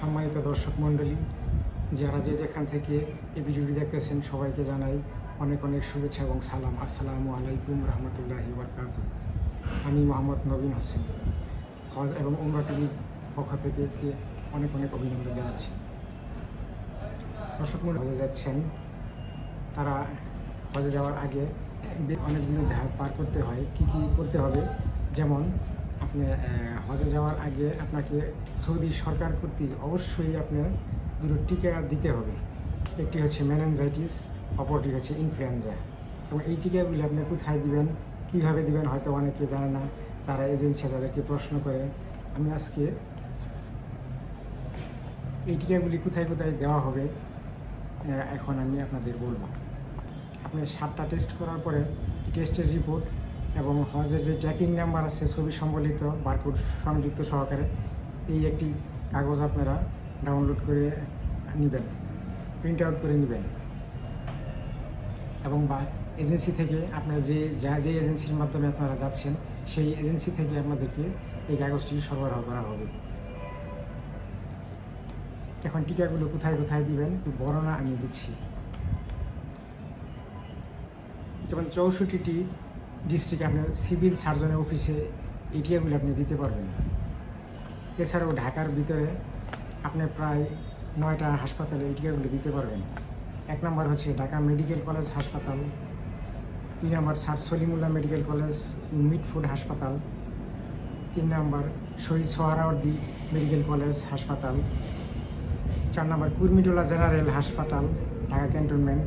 সম্মানিত দর্শক মণ্ডলী, যারা যে যেখান থেকে এই ভিডিওটি দেখতেছেন, সবাইকে জানাই অনেক অনেক শুভেচ্ছা এবং সালাম। আসসালামু আলাইকুম রহমতুল্লাহ বরকাত আমি মোহাম্মদ নবীন হোসেন। হজ এবং উমরা টিভির পক্ষ থেকে অনেক অনেক অভিনন্দন জানাচ্ছি। দর্শক মণ্ডলী, হজে যাচ্ছেন। তারা হজে যাওয়ার আগে বে- অনেকগুলো ধাপ পার করতে হয়। কি কি করতে হবে? যেমন আপনি হজে যাওয়ার আগে আপনাকে সৌদি সরকার কর্তৃক অবশ্যই আপনার দুটো টিকা দিতে হবে। একটি হচ্ছে ম্যানেঞ্জাইটিস অপরটি হচ্ছে ইনফ্লুয়েঞ্জা এবং এই টিকাগুলি আপনি কোথায় দিবেন, কীভাবে দিবেন হয়তো অনেকে জানে না, যারা এজেন্সি যাদেরকে প্রশ্ন করে। আমি আজকে এই টিকাগুলি কোথায় কোথায় দেওয়া হবে এখন আমি আপনাদের বলব। আপনি সাতটা টেস্ট করার পরে টেস্টের রিপোর্ট এবং হজের যে ট্র্যাকিং নাম্বার আছে, ছবি সম্বলিত বারকোড সংযুক্ত সহকারে এই একটি কাগজ আপনারা ডাউনলোড করে নেবেন প্রিন্ট আউট করে নেবেন। এবং বা এজেন্সি থেকে আপনারা যে, যা যে এজেন্সির মাধ্যমে আপনারা যাচ্ছেন, সেই এজেন্সি থেকে আপনাদেরকে এই কাগজটি সরবরাহ করা হবে। এখন টিকাগুলো কোথায় কোথায় দিবেন, একটু বর্ণনা আমি দিচ্ছি। যেমন চৌষট্টিটি ডিস্ট্রিক্টে আপনার সিভিল সার্জনের অফিসে এই টিকাগুলো আপনি দিতে পারবেন এছাড়াও ঢাকার ভিতরে আপনি প্রায় নয়টা হাসপাতালে এই দিতে পারবেন। এক নম্বর হচ্ছে ঢাকা মেডিকেল কলেজ হাসপাতাল, দুই নম্বর sir Salimullah medical college Mitford হাসপাতাল, তিন নম্বর শহীদ সোহরাওয়ার্দী মেডিকেল কলেজ হাসপাতাল, চার নম্বর কুর্মিটোলা জেনারেল হাসপাতাল, Dhaka cantonment,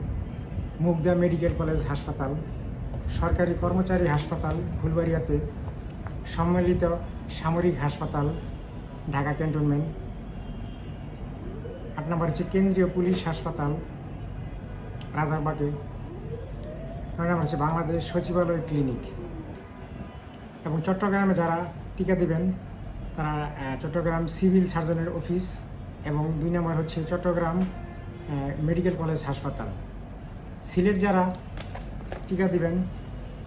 Mugda medical college হাসপাতাল সরকারি কর্মচারী হাসপাতাল ফুলবাড়িয়াতে সম্মিলিত সামরিক হাসপাতাল, ঢাকা ক্যান্টনমেন্ট। আট নম্বর হচ্ছে কেন্দ্রীয় পুলিশ হাসপাতাল, রাজারবাগে। নয় নম্বর হচ্ছে বাংলাদেশ সচিবালয় ক্লিনিক। এবং চট্টগ্রামে যারা টিকা দিবেন, তারা চট্টগ্রাম সিভিল সার্জনের অফিস এবং দুই নম্বর হচ্ছে চট্টগ্রাম মেডিকেল কলেজ হাসপাতাল। সিলেট যারা টিকা দিবেন।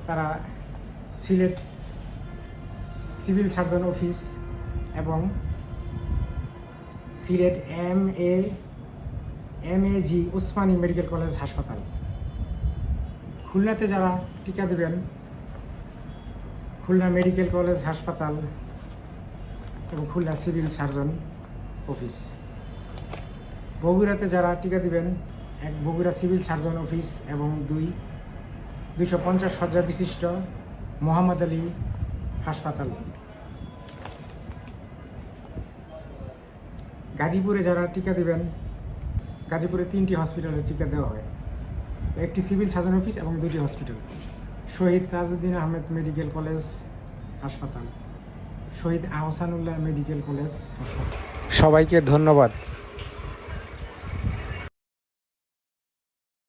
তারা সিলেট সিভিল সার্জন অফিস এবং Sylhet M A M A G, Osmani medical college হাসপাতাল। খুলনাতে যারা টিকা দেবেন, খুলনা মেডিকেল কলেজ হাসপাতাল এবং খুলনা সিভিল সার্জন অফিস। বগুড়াতে যারা টিকা দিবেন, এক বগুড়া সিভিল সার্জন অফিস এবং দুই দুইশো পঞ্চাশ শয্যা বিশিষ্ট মোহাম্মদ আলী হাসপাতাল। গাজীপুরে যারা টিকা দিবেন, গাজীপুরে তিনটি হসপিটালে টিকা দেওয়া হয়। একটি সিভিল সার্জন অফিস এবং দুটি hospital. Shaheed Tajuddin Ahmed medical college হাসপাতাল। শহীদ আহসানুল্লাহ মেডিকেল কলেজ হাসপাতাল। সবাইকে ধন্যবাদ।